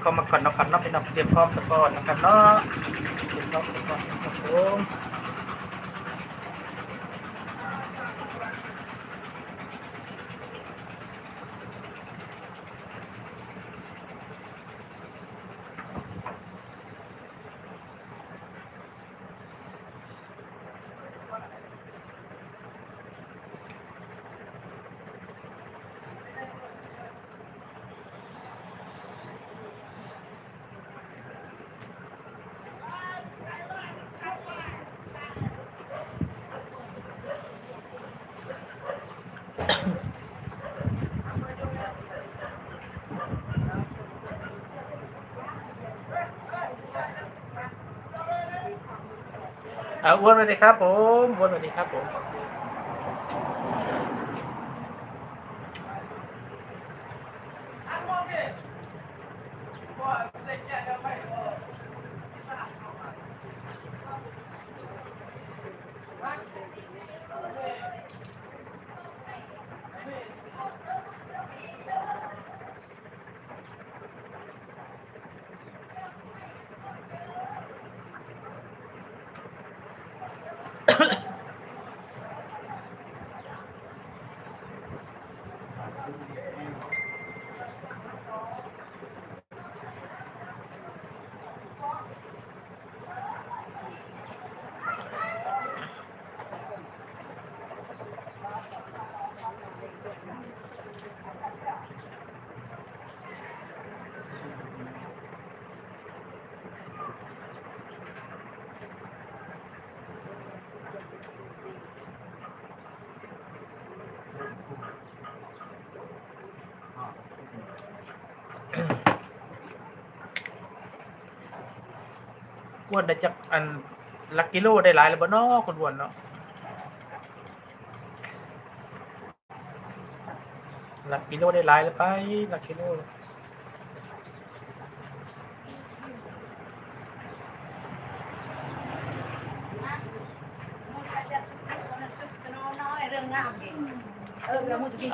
เข้ามาก่อนนะครับน้องพี่น้องเตรียมพร้อมสปอร์ตนะครับเนาะเตรียมพร้อมสปอร์ตนะครับผม อ้วนสวัสดีครับผมอ้วนสวัสดีครับผม อ้วนได้จากอันลักกิโลได้หลายแล้วบ่เนาะคุณอ้วนเนาะลักกิโลได้หลายแล้วไปลักกิโล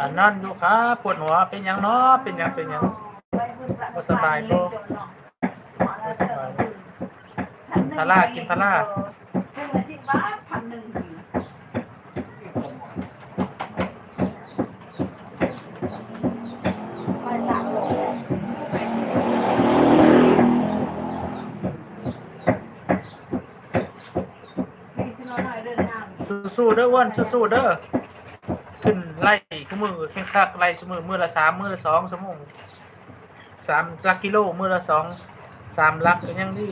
อ่านั่นอยู่ครับปวดหัวเป็นหยังเนาะเป็นหยังเป็นหยัง พาร่ากินพาร่ากินละสิบบาทพันหนึ่งไปหลังไปสิน้อยหน่อยเรื่องงานสู้ๆเด้ออ้วนสู้ๆเด้อขึ้นไล่ขมือแข่งคักไล่ชั่วมือมือละสามมือละสองชั่วโมงสามลักกิโลมือละสองสามลักก็ยังดี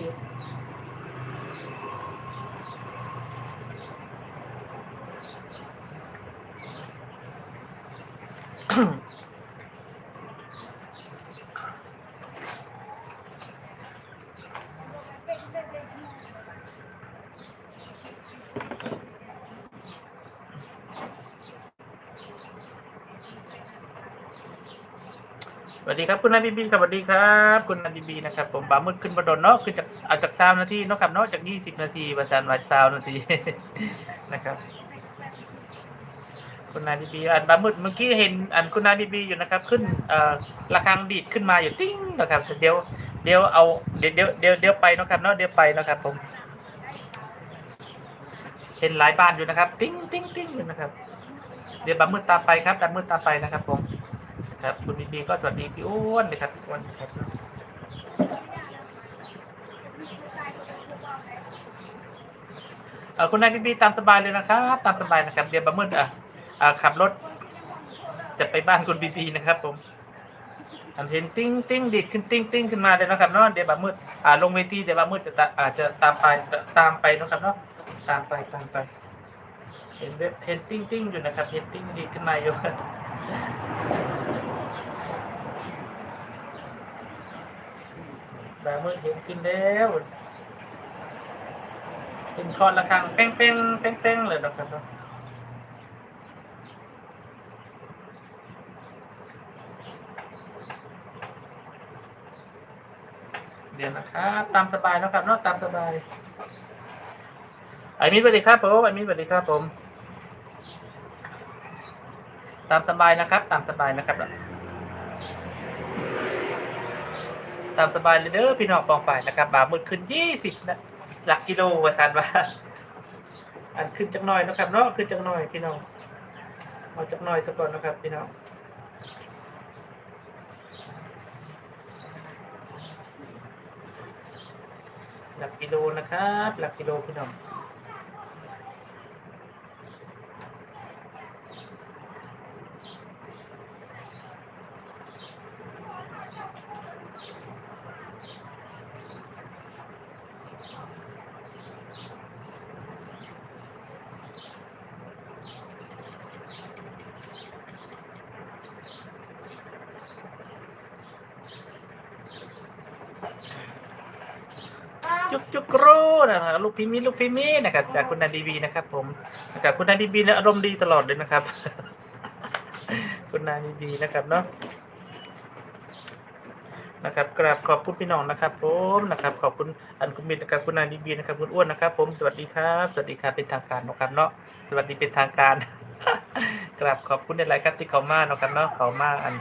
สวัสดีครับคุณนายบีบีครับสวัสดีครับคุณนายบีบีนะครับผมบามืดขึ้นบดนเนาะขึ้นจากเอาจากสามนาทีเนาะครับเนาะจากยี่สิบนาทีประสานวัดสาวนาทีนะครับคุณนายบีบีอันบามืดเมื่อกี้เห็นอันคุณนายบีบีอยู่นะครับ ขึ้นเอ่อระฆังดีดขึ้นมาอยู่ติ้งนะครับเดี๋ยวเดี๋ยวเอาเดี๋ยวเดี๋ยวเดี๋ยวเดี๋ยวไปเนาะครับเนาะเดี๋ยวไปเนาะครับผม เห็นหลายบ้านอยู่นะครับ ติ้งติ้งติ้งอยู่นะครับ เดี๋ยวบามืดตามไปครับบามืดตามไปนะครับผม ครับคุณบีบีก็สวัสดีพี่อ้วนนะครับพี่อ้วนนะครับเออคุณนายบีบีตามสบายเลยนะครับ ตามสบายนะครับเดี๋ยวบะมืดอะอ่าขับรถ จะไปบ้านคุณบีบีนะครับผมอันเห็นติ้งติ้งดีดขึ้นติ้งติ้งขึ้นมาเลยนะครับเนาะเดี๋ยวบะมืดอ่าลงเวทีเดี๋ยวบะมืดจะตาอาจจะตามไปตามไปนะครับเนาะตามไปตามไปเห็นเว็บเห็นติ้งติ้งอยู่นะครับเห็นติ้งดีดขึ้นมาอยู่ บางมือเห็นขึ้นแล้ว เป็นคอนระฆังเป้งเป้งเป้งเป้งเลยนะครับเดี๋ยวนะครับ ตามสบายนะครับเนาะตามสบายไอ้มิตรสวัสดีครับผมไอ้มิตรสวัสดีครับผม ตามสบายนะครับ ตามสบายนะครับ ตามสบายเลยเด้อพี่น้องปองไปนะครับบามืดขึ้นยี่สิบนะหลักกิโลว่าสันว่าอันขึ้นจักหน่อยนะครับเนาะขึ้นจักหน่อยพี่น้องเอาจักหน่อยสักก่อนนะครับพี่น้องหลักกิโลนะครับหลักกิโลพี่น้อง จุกจุกรูนะครับลูกพิมิลูกพิมินะครับ จากคุณนันดีบีนะครับผมนะครับคุณนันดีบีเนี่ยอารมณ์ดีตลอดเลยนะครับ คุณนันดีบีนะครับเนาะนะครับกราบขอบคุณพี่น้องนะครับผมนะครับ ขอบคุณอันคุณมิตรนะครับคุณนันดีบีนะครับคุณอ้วนนะครับ ผมสวัสดีครับ สวัสดีครับเป็นทางการนะครับเนาะสวัสดีเป็นทางการกราบขอบคุณในหลายครับที่เขามาเนาะครับเนาะเขามาอัน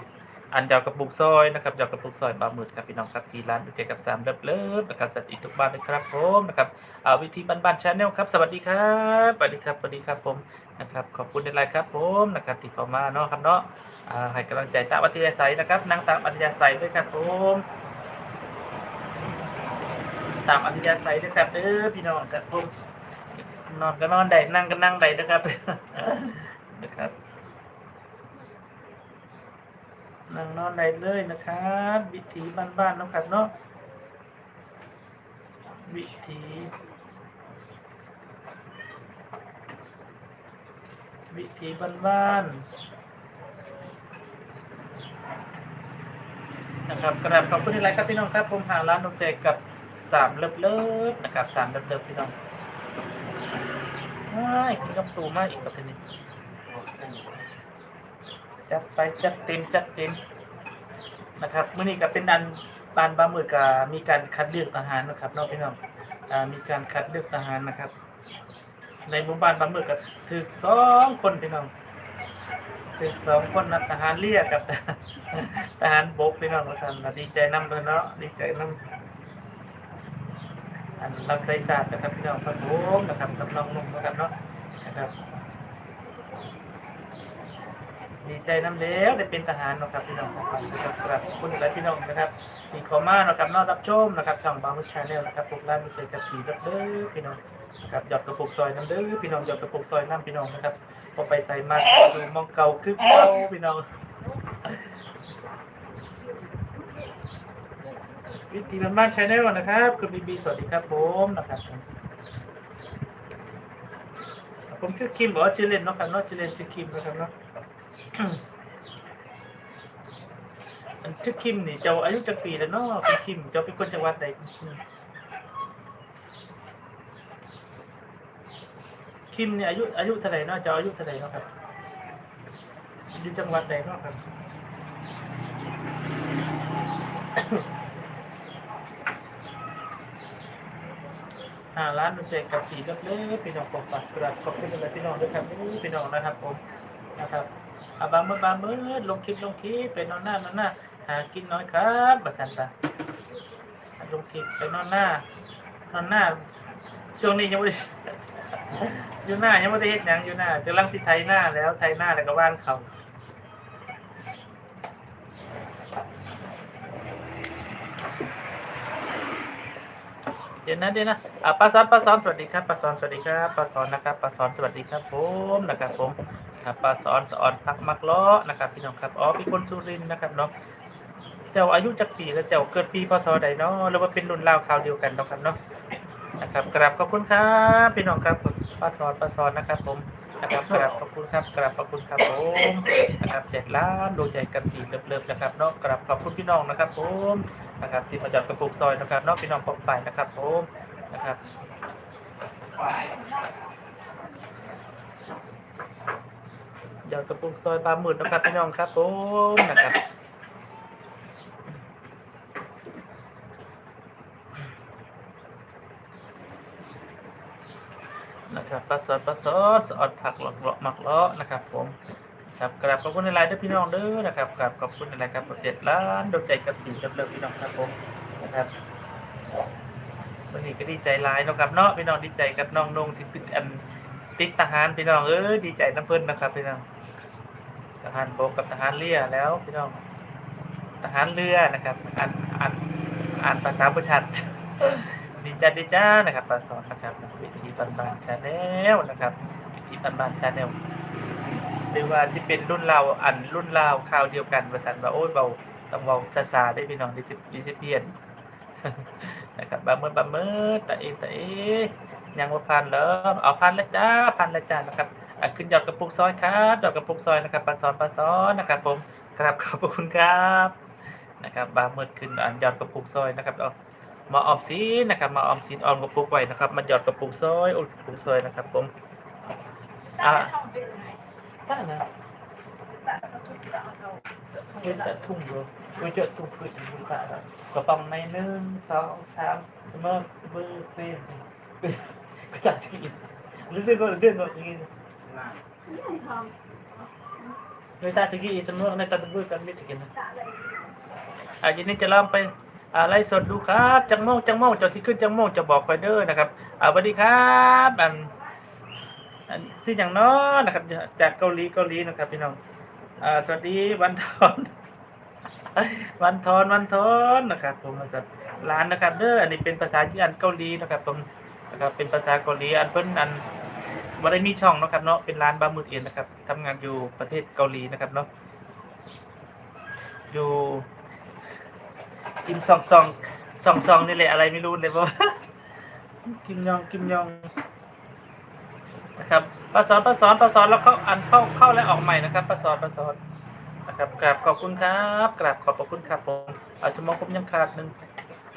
อันเดียวกับบุกซอยนะครับเดียวกับบุกซอยบาหมืดครับพี่น้องครับสีล้านดูใจกับสามเลิฟเลิฟนะครับสวัสดีทุกบ้านเลยครับผมนะครับเอาวิธีบ้านบ้านชาแนลครับสวัสดีครับสวัสดีครับสวัสดีครับผมนะครับขอบคุณในไลน์ครับผมนะครับที่เข้ามาเนาะครับเนาะอ่าให้กำลังใจตามอัธยาศัยนะครับนั่งตามอัธยาศัยด้วยครับผมตามอัธยาศัยด้วยครับเด้อพี่น้องครับผมนอนก็นอนได้นั่งก็นั่งได้นะครับนะครับ นั่งนอนได้เลยนะครับวิธีบ้านๆนะครับเนาะวิธีวิธีบ้านๆนะครับกระดับขอบคุณที่ไลค์ครับพี่น้องครับผมหาร้านนมใจกับสามเลิฟเลิฟนะครับสามเลิฟเลิฟพี่น้องว้ายกินกับตูมากอีกประเทศนี้ จัดไปจัดเต็มจัดเต็มนะครับเมื่อนี้ก็เป็นอันบานบามือกามีการคัดเลือกทหารนะครับนอกพี่น้องมีการคัดเลือกทหารนะครับ ในหมู่บ้านบามือก็ถึกสองคนพี่น้องถึกสองคนนะทหารเรียกกับทหารบกพี่น้องท่านดีใจนำเลยเนาะดีใจนำอันรับใส่ศาสตร์นะครับพี่น้องครับผมนะครับกับน้องนุ่มนะครับเนาะนะครับ ดีใจน้ำเลี้ยวได้เป็นทหารนะครับพี่น้องครับนะครับคุณหลายพี่น้องนะครับมีขอมาเนะครับนอกรับชมนะครับช่องบางมุชาแนลนะครับพวกร้านมีเจอกับสีรับเด้อพี่น้องนะครับหยอดกระปุกซอยน้ำเด้อพี่น้องหยอดกระปุกซอยน้ำพี่น้องนะครับพอไปใส่มาดูมองเก่าคือเก่าพี่น้องวิธีบ้านบ้านชาแนลนะครับคุณบีบีสวัสดีครับผมนะครับผมผมชื่อคิมบอกว่าชื่อเล่นเนาะครับเนาะชื่อเล่นชื่อคิมนะครับเนาะ อันชื่อคิมนี่เจ้าอายุจักปีแล้วเนาะคุณคิมเจ้าเป็นคนจังหวัดใดคิมเนี่ยอายุอายุเท่าไหร่เนาะเจ้าอายุเท่าไหร่เนาะครับอยู่จังหวัดใดเนาะครับห้าล้านดวงใจกับสีเล็บเล็บพี่น้องปกปักกระดขอบคุณอะไรพี่น้องด้วยครับนี่พี่น้องนะครับผม นะครับอาบางมือบางมือลงคลิปลงคลิปไปนอนหน้านอนหน้าหากินน้อยครับบัสันตาลงคลิปไปนอนหน้านอนหน้า ช่วงนี้ยังไม่ได้อยู่หน้ายังไม่ได้เฮ็ดหยังอยู่หน้าจะลังที่ไทยหน้าแล้วไทยหน้าแล้วก็ว่านเขาเดี๋ยวนะเดี๋ยวนะอ่าป้าซ้อนป้าซ้อนสวัสดีครับป้าซ้อนสวัสดีครับป้าซ้อนนะครับป้าซ้อนสวัสดีครับผมนะครับผม ครับป้าซ้อนสอนพักมักล้อนะครับพี่น้องครับอ๋อพี่คนสุรินนะครับเนาะเจ้าอายุจักปีแล้วเจ้าเกิดปีพศใดเนาะหรือว่าเป็นรุ่นราวคราวเดียวกันเนาะครับเนาะนะครับกราบขอบคุณครับพี่น้องครับป้าซ้อนป้าซ้อนนะครับ ผมนะครับกราบขอบคุณครับกราบขอบคุณครับผมนะครับเจ็ดล้านดวงใจกันสีเลิฟๆนะครับเนาะกราบขอบคุณพี่น้องนะครับ ผมนะครับที่มาจอดกระปุกซอยนะครับเนอกพี่น้องปกไปนะครับ ผมนะครับ จอดกระปุกซอยบาหมื่นนะครับพี่น้องครับผมนะครับนะครับปลาสดปลาสดสอดผักหลอกหลอกหมักเลาะนะครับ ผมครับกราบขอบคุณในไลน์ด้วยพี่น้องเด้อนะครับกราบขอบคุณในไลน์ครับเจ็ดล้านดวงใจกับสีเลิฟๆพี่น้องครับผมนะครับวันนี้ก็ดีใจหลายนะครับเนาะพี่น้องดีใจกับน้องนงที่ติดอันติดทหารพี่น้องเอ้ดีใจน้ำเพิ่นนะครับพี่น้อง ทหารบกกับทหารเรือแล้วพี่น้องทหารเรือนะครับอ่านอ่านอ่านภาษาประชัดดีจ้าดีจ้านะครับปลาสอนนะครับวิธีบันบานชาแนลนะครับวิธีบันบานชาแนลหรือว่าที่เป็นรุ่นเราอันรุ่นเราข่าวเดียวกันประสานว่าโอ้ยเบาต้องเบาซาซาได้พี่น้องดิสิดิสิเพียนนะครับบะเมื่อบะเมื่อตะเอตะเอยังว่าพันแล้วเอาพันแล้วจ้าพันแล้วจ้านะครับ ขึ้นยอดกระปุกซอยครับยอดกระปุกซอยนะครับปลาสอนปลาสอนนะครับ ผมกราบขอบพระคุณครับนะครับบาเมื่อขึ้นอันยอดกระปุกซอยนะครับเอามาออมสินนะครับ มาออมสินออมกระปุกไว้นะครับมาหยอดกระปุกซอยอุดกระปุกซอยนะครับ ผมตาท่องเป็นไงได้นะตาก็สุดตาเราเห็นแต่ทุ่งอยู่ไปเจอทุ่งฟืนอยู่ค่ะกระป๋องในหนึ่งสองสามเสมอเบอร์เต็มก็จัดที่หรือเรื่องก็เรื่องก็อย่างนี้ไม่ทองใน ตาสกี้เสมอในตาตะบอร์กันไม่ถึงนะตาเลยอะทีนี้จะลองไปอ่าไล่สดดูครับจังโมงจังโมงจอที่ขึ้นจังโมงจะบอกคอยเดอร์นะครับอ่าสวัสดีครับอันอันสิ่งอย่างน้อนะครับจากเกาหลีเกาหลีนะครับพี่น้องอ่าสวัสดีวันทอน วันทอนวันทอนนะครับผมมาจากร้านนะครับเด้ออันนี้เป็นภาษาที่อันเกาหลีนะครับผมนะครับเป็นภาษาเกาหลีอันเพิ่นอัน บ่ได้มีช่องนะครับเนาะเป็นร้านบะหมึกเองนนะครับทำงานอยู่ประเทศเกาหลีนะครับเนาะอยู่กิมซองซองซองซองนี่แหละอะไรไม่รู้เลยเพราะว่ากิมยองกิมยองนะครับปลาสอนปลาสอนปลาสอนแล้วเข้าอันเข้าเข้าและออกใหม่นะครับปลาสอนปลาสอนนะครับกราบขอบคุณครับกราบขอบพระคุณครับผมเอาชั่วโมงผมยังขาดหนึ่ง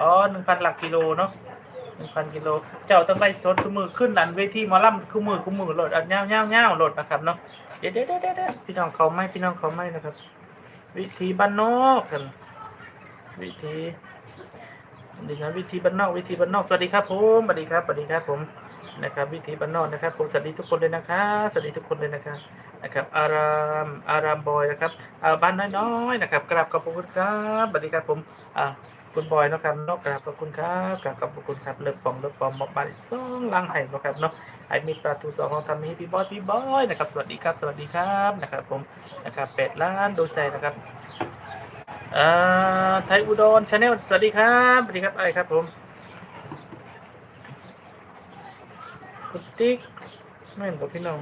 อ๋อหนึ่งพันหลักกิโลเนาะ หนึ่งพันกิโล เจ้าต้องไล่สดคู่มือขึ้นอันเวทีหมอลำคู่มือคู่มือโหลดอันเงาเงาเงาโหลดนะครับเนาะเดี๋ยวเดี๋ยวเดี๋ยวเดี๋ยวพี่น้องเขาไม่พี่น้องเขาไม่นะครับ วิธีบ้านนอกกัน วิธีดีนะวิธีบ้านนอกวิธีบ้านนอกสวัสดีครับผมสวัสดีครับสวัสดีครับผมนะครับ วิธีบ้านนอกนะครับผมสวัสดีทุกคนเลยนะครับสวัสดีทุกคนเลยนะครับนะครับ อารามอารามบอยนะครับอ่าบ้านน้อยๆนะครับกราบขอบคุณครับสวัสดีครับผมอ่า คุณบอยนะครับนอกกราบขอบคุณครับกราบขอบคุณครับเลิฟฟองเลิฟฟองมอกบานสองลังไห่นะครับเนาะไอมีปลาทูสองของทำนี้พี่บอยพี่บอยนะครับสวัสดีครับสวัสดีครับนะครับผมนะครับเป็ดล้านดูใจนะครับเอ่าไทยอุดรชาแนลสวัสดีครับสวัสดีครับไอครับผมคุณติ๊กไม่เหมือนกับพี่น้อง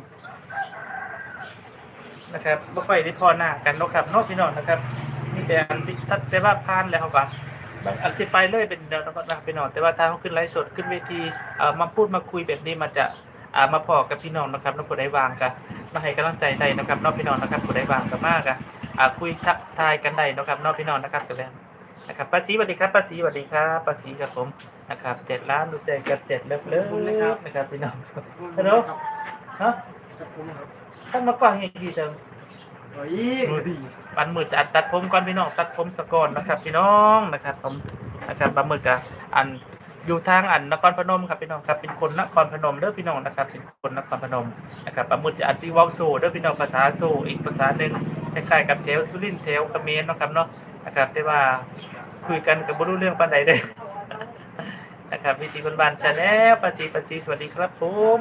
นะครับบ่ค่อยได้พอหน้ากันเนาะครับนอกพี่น้องนะครับมีแต่อันที่ทัดแต่ว่าพานแล้วเขา ก็บางอันสิไปเลยเป็นเดี๋ยวนะครับพี่น้องแต่ว่าถ้าเขาขึ้นไลฟ์สดขึ้นเวทีเอ่อมาพูดมาคุยแบบนี้มันจะอ่ามาพอกับพี่น้องนะครับน้องผู้ใดวางกันมาให้กำลังใจได้นะครับเนอกพี่น้องนะครับผู้ใดวางกันมากอะอ่าคุยทักทายกันได้เนาะครับเนอกพี่น้องนะครับกันแล้วนะครับป้าศรีสวัสดีครับป้าศรีสวัสดีครับป้าศรีครับผมนะครับเจ็ดล้านดูใจกับเจ็ดเลิฟเลิฟนะครับพี่น้องฮัลโหลฮะตั้งมาก่อนยังดีจัง โอ้ยดีบันมือจะอัดตัดผมก่อนพี่น้องตัดผมสะก่อนนะครับ พี่น้องนะครับผมนะครับบันมือกะอันอยู่ทางอันนครพนมครับพี่น้องครับเป็นคนนครพนมเด้อพี่น้องนะครับเป็นคนนครพนมนะครับบันมือจะอันที่เว้าโซเด้อพี่น้องภาษาโซอีกภาษาหนึ่งคล้ายๆกับแถวสุรินทร์แถวเขมรเนาะครับเนาะนะครับแต่ว่าคุยกันกับบรู้เรื่องปานใดเลยนะครับวิธีคนบ้านชาแนลปาสีปาสีสวัสดีครับผม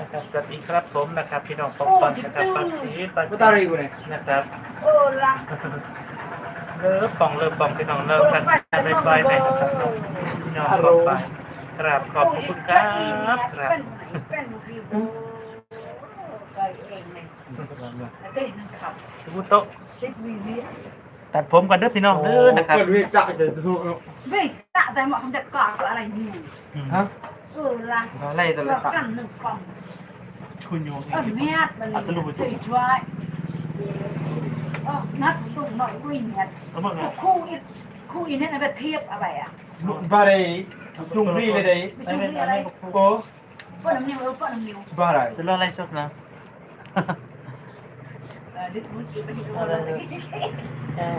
นะครับสวัสดีครับผมนะครับ พี่น้องผมก่อนนะครับปาสีปากูสีตารีกูเนี่ยนะครับโอ้ลังเลิฟปองเลิฟปองพี่น้องเลิฟกันไปไปไปนะครับพี่น้องลงไปกราบขอบพระคุณครับกราบเป็นเป็นวิวไปเองเลยเต้นขับทุกโต๊ะเต้นวิวตัดผมกันเด้อพี่น้องเด้อนะครับเกิดวิจักจะสู้วิ่งตะแต่หมอคำจัดกอดอะไรนี่อืมฮะ เออลังอะไรแต่ละเราสักกันหนึ่งกล่องชุนโยงเออเมียดมันช่วยช่วยเออนัดตุ่มหน่อยวิ่งเนี่ยเอามาไงคู่อีคู่อีเนี่ยไปเทียบอะไรอะบาร์จุงรีเลยได้ไปจุ่มอะไรโอ้ป้อนน้ำนิ้วเออป้อนน้ำนิ้วบาร์จะเล่าอะไรสดนะเออดิคุณกินไปที่โรงแรมเออ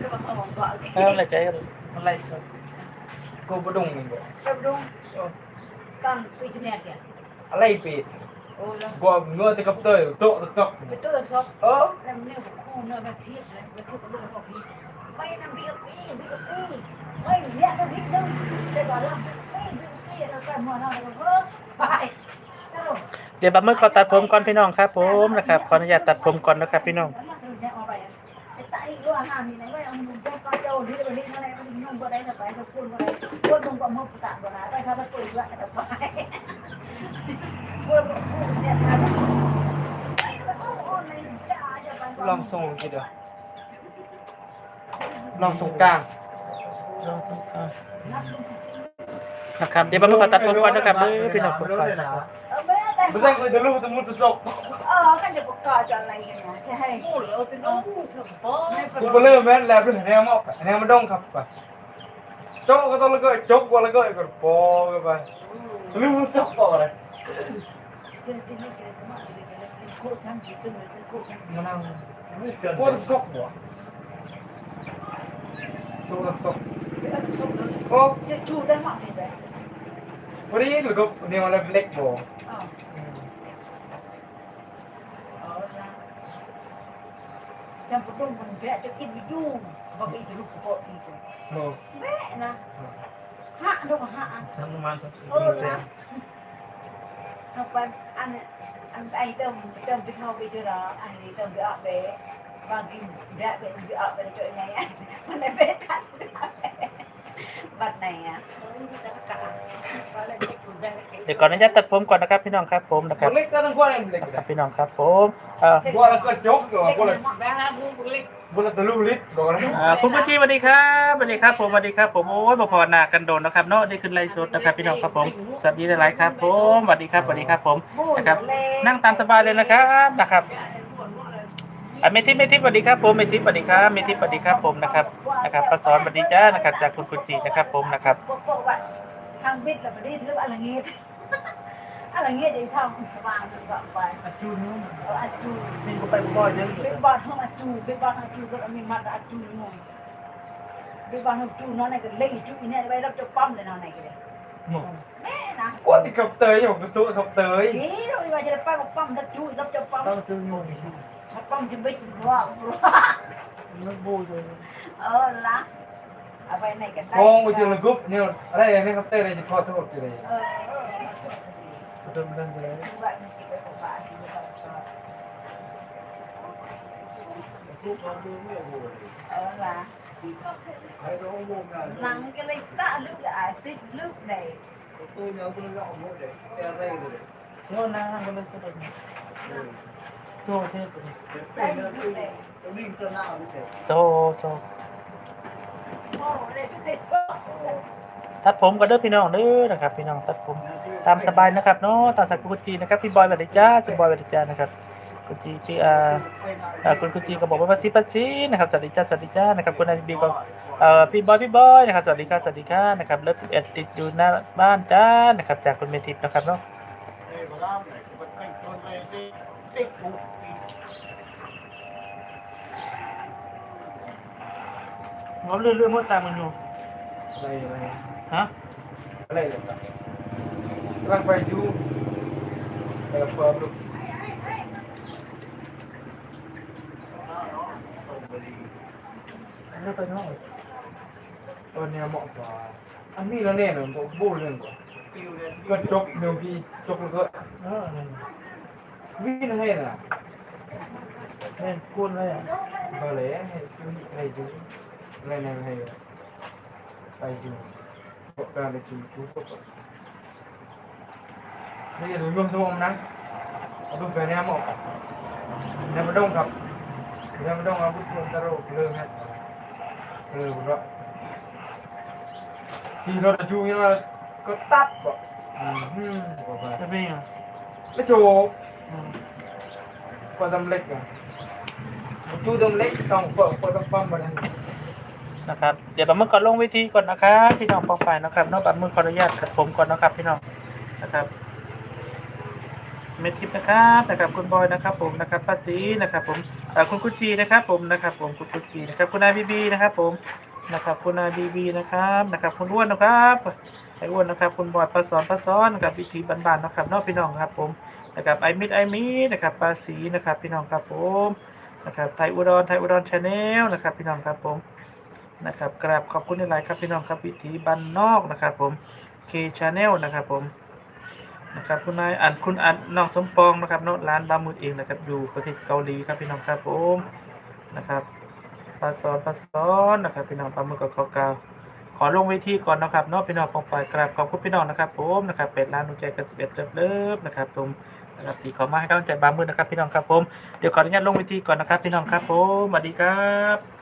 จะมาเอาก่อนเอาอะไรใจกันอะไรสดกูบดุงนี่บ่เจ้า ดุงตั้งปีเจเนียร์เนี่ยอะไรปีดโอ้แล้วกว่าเงือจะกับเตยโต๊ะสักไปตัวชอบเออแล้วมันเนี่ยคู่เนื้อมาทิพย์เลยมาทิพย์กับลูกเขาพี่ไม่นั่งเบี้ยวปี้เบี้ยวปี้ไม่เนี่ยก็ทิพย์นึงได้ก่อนแล้วปี้เบี้ยวปี้แล้วก็มัวนั่งแล้วก็ไปแล้วเดี๋ยวบัมเมอร์ขอตัดผมก่อนพี่น้องครับผมนะครับขออนุญาตตัดผมก่อนนะครับพี่น้อง tại lúc hàng thì nó ông cho con châu đi rồi đi nó này nó nhung vào đây là phải tập quân vào đây quân không có một tạm vào đó tại sao nó tuổi lại tập phải quân quân nhận ra ลองส่งกินเด้อลองส่งกลางนะครับเดี๋ยวบัมเมอร์ขอตัดผมก่อนนะครับเด้อพี่น้องผมก่อน ไม่ใช่คุจะต่ลูกแต่มุดแต่ศพเออกันจะประกอบอะไรกันนะแค่ให้พูดแล้วจะต้องพูดเออกูไปเริ่มแม่แลบเรื่องแนวมอกแนวมันด้องครับไปจบก็ต้องละก็จกก็ละก็ก็ปอกันไปลืมศพปอเลยโค้งซังมันเอาปวดศพบ่ปวดศพโอ้จะจูได้มากเลยไปวันนี้หรืก็เนี่ยเราเล็กบ่ trong phút đông mình vẽ cho ít video và bị cái lúc của vợ thì บ่ vẽ nè hạ đâu mà hạ ทำประมาณเออนะเอาไปอันอันไอเติมเติมไปเข้าไป เจอแล้วอันนี้เติมไปออกไปบางกินได้ไปไปออกไปเจอไงมันได้ไปทัดบัดไหนอะเดี๋ยวก่อนอนุญาตตัดผมก่อนนะครับพี่น้องครับผมนะครับเล็กก็ต้องกว่าเล็กนะครับพี่น้องครับผมเอ่อกว่าแล้วก็จกก็กว่าแล้วบุลตะลุลิตก่อนนะอ่าคุณผู้ชีสวัสดีครับสวัสดีครับผมสวัสดีครับผมโอ้ยมาพอหนากันโดนนะครับเนาะได้ขึ้นไลฟ์สดนะครับพี่น้องครับผมสวัสดีหลายๆครับผมสวัสดีครับสวัสดีครับผมนะครับนั่งตามสบายเลยนะครับนะครับอะเมทิปเมทิปสวัสดีครับผมเมทิปสวัสดีครับเมทิปสวัสดีครับผมนะครับนะครับประสอนสวัสดีจ้านะครับจากคุณกุจีนะครับผมนะครับ ทางบิดแล้วไปดิหรืออะไรเงี้ยอะไรเงี้ยจะทำสว่างมันก็ไปจูนู้นเอาอาจูนี่ก็ไปบ่อยยังบิ๊กบอลห้องอาจูบิ๊กบอลอาจูก็มีมาอาจูงงบิ๊กบอลห้องจูน้องไหนก็เล่นจูเนี่ยไปรับจะปั้มเลยน้องไหนก็เลยแม่นะกว่าที่กับเตยอยู่กับตัวกับเตยนี่เราไปจะไปปั้มถ้าจูรับจะปั้มต้องจูงงถ้าปั้มจะบิ๊กว่านักบูเลยเออละ เอาไปไหนกันได้มองไปเจอระกุบเนี่ยอะไรนี่ครับเตยเลยจะขอโทษเลยเออเติมเรื่องเลยแบบนี้ไปของบ้านเออล่ะหนังก็เลยตะลึกอะติดลึกเลยโน่นนะมันเลยสะดุดโจเทปได้ลึกเลยโจโจ โอ้เลยไม่ชอบ ตัดผมกันเด้อพี่น้องเด้อนะครับ พี่น้องตัดผมตามสบายนะครับเนาะตามสายคุณกุจีนะครับพี่บอยสวัสดีจ้าคุบอยสวัสดีจ้านะครับกุจีพี่อ่าอ่าคุณกุจีก็บอกว่าปัสซีปัสซีนะครับสวัสดีจ้าสวัสดีจ้านะครับคุณนายบีก็เอ่อพี่บอยพี่บอยนะครับสวัสดีครับสวัสดีค่ะนะครับเลิฟสิบเอ็ดติดอยู่หน้าบ้านจ้านะครับจากคุณเมทิพนะครับเนาะ งอเรื่อยๆมั่วตามมันอยู่อะไรอะไรฮะอะไรเลยครับกำลังไปจูไปกับเฟิร์มลูกเรื่อยไปเนาะตัวนี้เหมาะกว่าอันนี้แล้วเนี่ยผมบูเรื่องกว่าก็จกเดี๋ยวพี่จกแล้วก็เออนั่นวิ่งให้น่ะแม่นพูดเล นะครับเดงเอาพุทธมนตโรเรื่องนี้เออผมว่าที่เราจะจูนี่เราก็ตัดก็อืมก็ไปจะเป็นยังไงแล้วโจกอืมกว่าตำเล็กอะจูตำเล็กต้องเปิดเปิดต้องปั๊มมาเลยนะครับเดี๋ยวบัมมือก่อนลงเวทีก่อนนะครับพี่น้องปองฝ่ายนะครับน้องบัมมือขออนุญาตขัดผมก่อนนะครับพี่น้องนะครับเมทิปนะครับนะครับคุณบอยนะครับ ผมนะครับป้าจีนะครับ ผมคุณกุจีนะครับ ผมนะครับ ผมคุณกุจีนะครับคุณนายบีบีนะครับ ผมนะครับคุณนายบีบีนะครับนะครับคุณอ้วนนะครับไอ้อ้วนนะครับ คุณบอยประสอนประสอนนะครับวิธีบานๆนะครับเนอกพี่น้องครับ ผมนะครับไอมิดไอมิดนะครับปาสีนะครับ พี่น้องครับผมนะครับไทยอุดรไทยอุดรชาแนลนะครับ พี่น้องครับผม นะครับกราบขอบคุณหลายๆครับพี่น้องครับวิถีบ้านนอกนะครับ ผมเคชาแนลนะครับผมนะครับคุณนายอันคุณอันน้องสมปองนะครับเนาะร้านบามุดเองนะครับอยู่ประเทศเกาหลีครับพี่น้องครับผมนะครับปลาซอนปลาซอนนะครับพี่น้องปลาหมึกกับข้าวกาวขอลงเวทีก่อนนะครับเนอกพี่น้องของฝ่ายกราบขอบคุณพี่น้องนะครับผมนะครับเป็ดร้านนุ่งใจกระสิบเอ็ดเลิฟนะครับผมนะครับที่ขอมาให้กำลังใจบางมือนะครับพี่น้องครับผมเดี๋ยวขออนุญาตลงเวทีก่อนนะครับพี่น้องครับผมสวัสดีครับ